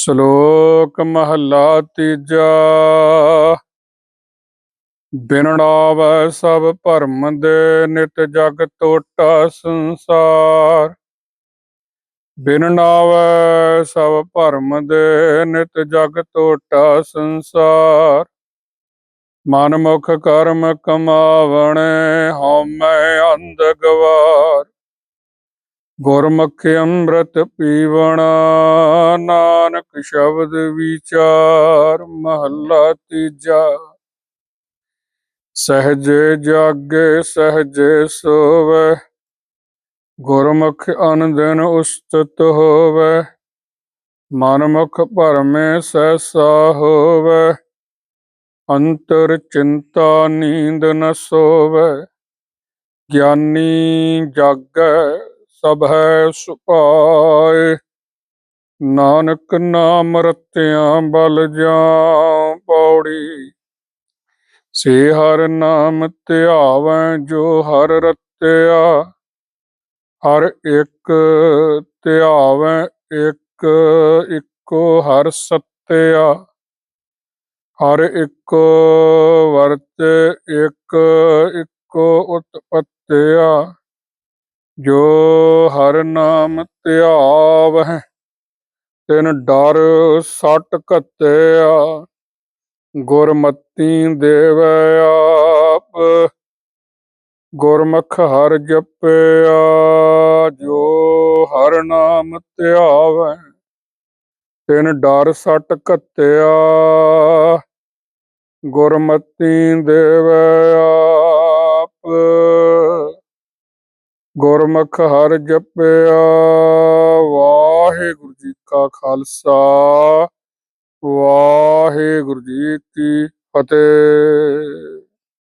ਸ਼ਲੋਕ ਮਹੱਲਾ ਤੀਜਾ। ਬਿਨ ਸਭ ਭਰਮ ਦੇ ਨਿਤ ਜਗ ਟੋਟਾ ਸੰਸਾਰ। ਬਿਨ ਨਾਵੈ ਸਭ ਭਰਮ ਦੇ ਨਿਤ ਜਗ ਟੋਟਾ ਸੰਸਾਰ। ਮਨ ਮੁਖ ਕਰਮ ਕਮਾਵਣੇ ਹਉਮੈ ਅੰਧ ਗਵਾਰ। ਗੁਰਮੁਖ ਅੰਮ੍ਰਿਤ ਪੀਵਣਾ ਨਾਨਕ ਸ਼ਬਦ ਵਿਚਾਰ ਮਹੱਲਾ ਤੀਜਾ। ਸਹਜੇ ਜਾਗੇ, ਸਹਜੇ ਸੋਵੇ। ਗੁਰਮੁਖ ਅਨੰਦਨ ਉਸਤਤ ਹੋਵੇ। ਮਨਮੁਖ ਭਰਮੇ ਸਹਿਸਾ ਹੋਵੇ। ਅੰਤਰ ਚਿੰਤਾ ਨੀਂਦ ਨ ਸੋਵੇ। ਗਿਆਨੀ ਜਾਗੈ ਸਭ ਹੈ ਸੁਭਾਏ ਨਾਨਕ ਨਾਮ ਰਤਿਆਂ ਬਲ ਜਾਂ ਪੌੜੀ। ਸੇ ਹਰ ਨਾਮ ਧਿਆਵੈ ਜੋ ਹਰ ਰਤਿਆ। ਹਰ ਇੱਕ ਧਿਆਵੈ ਇੱਕ ਇੱਕੋ ਹਰ ਸਤਿਆ। ਹਰ ਇੱਕੋ ਵਰਤ ਇੱਕ ਇੱਕੋ ਉਤਪਤਿਆ। ਜੋ ਹਰ ਨਾਮ ਧਿਆਵਹਿ, ਤਿਨ ਡਰ ਸਟ ਘਤਿਆ, ਗੁਰਮਤੀ ਦੇਵੈ ਆਪ। ਗੁਰਮੁਖ ਹਰ ਜਪਿਆ, ਜੋ ਹਰ ਨਾਮ ਧਿਆਵੈ ਤਿਨ ਡਰ ਸਟ ਘਤਿਆ, ਗੁਰਮਤੀ ਦੇਵੈ ਗੁਰਮੁਖ ਹਰ ਜਪਿਆ ਵਾਹਿਗੁਰੂ ਜੀ ਕਾ ਖਾਲਸਾ ਵਾਹਿਗੁਰੂ ਜੀ ਕੀ ਫਤਿਹ।